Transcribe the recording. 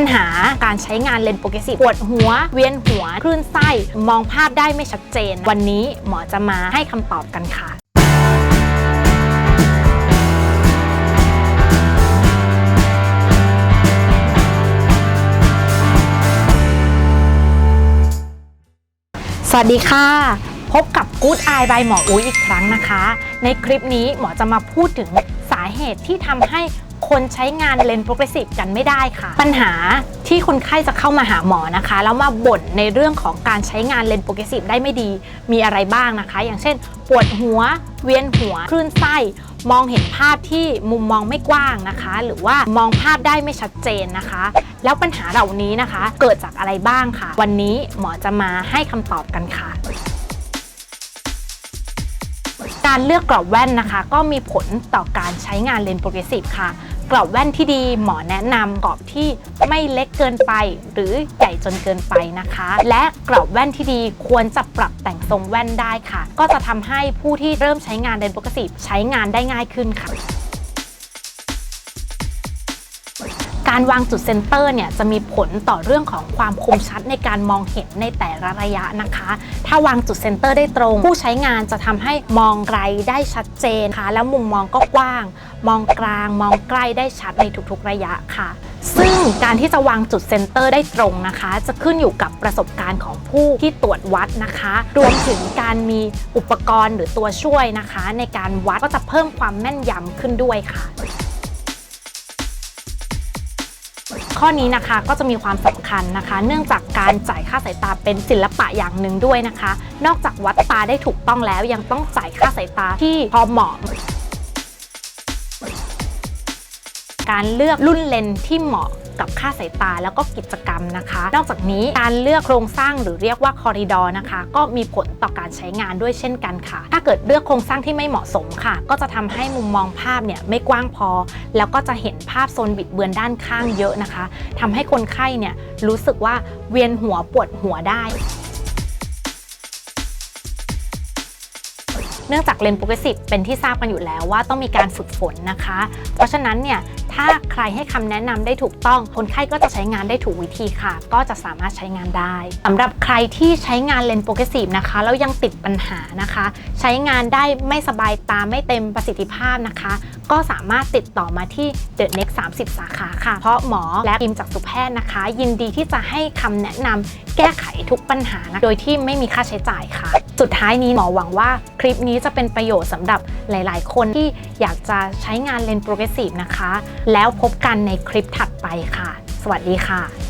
ปัญหาการใช้งานเลนส์โปรเกรสซีฟปวดหัว เวียนหัว คลื่นไส้ มองภาพได้ไม่ชัดเจน วันนี้หมอจะมาให้คำตอบกันค่ะสวัสดีค่ะ พบกับ Good Eye by หมออุ้ยอีกครั้งนะคะ ในคลิปนี้หมอจะมาพูดถึงสาเหตุที่ทำให้ คนใช้งานเลนส์โปรเกรสซีฟกันไม่ได้ค่ะ ปัญหาที่คนไข้จะเข้ามาหาหมอนะคะแล้วมาบ่นในเรื่องของการใช้งานเลนส์โปรเกรสซีฟได้ไม่ดีมีอะไรบ้างนะคะ อย่างเช่น ปวดหัว เวียนหัวคลื่นไส้มองเห็นภาพที่มุมมองไม่กว้างนะคะ หรือว่ามองภาพได้ไม่ชัดเจนนะคะ แล้วปัญหาเหล่านี้นะคะ เกิดจากอะไรบ้างค่ะ วันนี้หมอจะมาให้คำตอบกันค่ะการเลือกกรอบแว่นนะคะ ก็มีผลต่อการใช้งานเลนส์โปรเกรสซีฟค่ะ กรอบแว่นที่ดีหมอแนะนำกรอบที่ไม่เล็กเกินไป หรือใหญ่จนเกินไปนะคะ และกรอบแว่นที่ดีควรจะปรับแต่งทรงแว่นได้ค่ะ ก็จะทำให้ผู้ที่เริ่มใช้งานเลนส์ปกรสซีฟใช้งานได้ง่ายขึ้นค่ะ การวางจุดเซนเตอร์เนี่ยจะมีผลต่อเรื่องของความคมชัดในการมองเห็นในแต่ละระยะนะคะ ถ้าวางจุดเซนเตอร์ได้ตรง ผู้ใช้งานจะทำให้มองไกลได้ชัดเจนค่ะ แล้วมุมมองก็กว้าง มองกลาง มองใกล้ได้ชัดในทุกๆระยะค่ะซึ่งการที่จะวางจุดเซนเตอร์ได้ตรงนะคะ จะขึ้นอยู่กับประสบการณ์ของผู้ที่ตรวจวัดนะคะ รวมถึงการมีอุปกรณ์หรือตัวช่วยนะคะ ในการวัดก็จะเพิ่มความแม่นยำขึ้นด้วยค่ะ ข้อนี้นะคะก็จะมีความสำคัญนะคะ เนื่องจากการจ่ายค่าสายตาเป็นศิลปะอย่างหนึ่งด้วยนะคะ นอกจากวัดตาได้ถูกต้องแล้วยังต้องจ่ายค่าสายตาที่พอเหมาะการเลือกรุ่นเลนส์ที่เหมาะ กับค่าสายตาแล้วก็กิจกรรมนะคะ นอกจากนี้การเลือกโครงสร้างหรือเรียกว่าคอริดอร์นะคะ ก็มีผลต่อการใช้งานด้วยเช่นกันค่ะ ถ้าเกิดเลือกโครงสร้างที่ไม่เหมาะสมค่ะ ก็จะทำให้มุมมองภาพเนี่ยไม่กว้างพอ แล้วก็จะเห็นภาพโซนบิดเบือนด้านข้างเยอะนะคะทำให้คนไข้เนี่ยรู้สึกว่าเวียนหัวปวดหัวได้ เนื่องจากเลนส์โปรเกรสซีฟเป็นที่ทราบกันอยู่แล้วว่าต้องมีการฝึกฝนนะคะ เพราะฉะนั้นเนี่ยถ้าใครให้คำแนะนำได้ถูกต้องคนไข้ก็จะใช้งานได้ถูกวิธีค่ะ ก็จะสามารถใช้งานได้สำหรับใครที่ใช้งานเลนส์โปรเกรสซีฟนะคะแล้วยังติดปัญหานะคะ ใช้งานได้ไม่สบายตาไม่เต็มประสิทธิภาพนะคะ ก็สามารถติดต่อมาที่ The Next 30 สาขาค่ะ เพราะหมอและทีมจากสุแพทย์นะคะ ยินดีที่จะให้คำแนะนำแก้ไขทุกปัญหานะโดยที่ไม่มีค่าใช้จ่ายค่ะ สุดท้ายนี้หมอหวังว่าคลิปนี้จะเป็นประโยชน์สำหรับหลาย ๆ คนที่อยากจะใช้งานเลนส์โปรเกรสซีฟนะคะ แล้วพบกันในคลิปถัดไปค่ะ สวัสดีค่ะ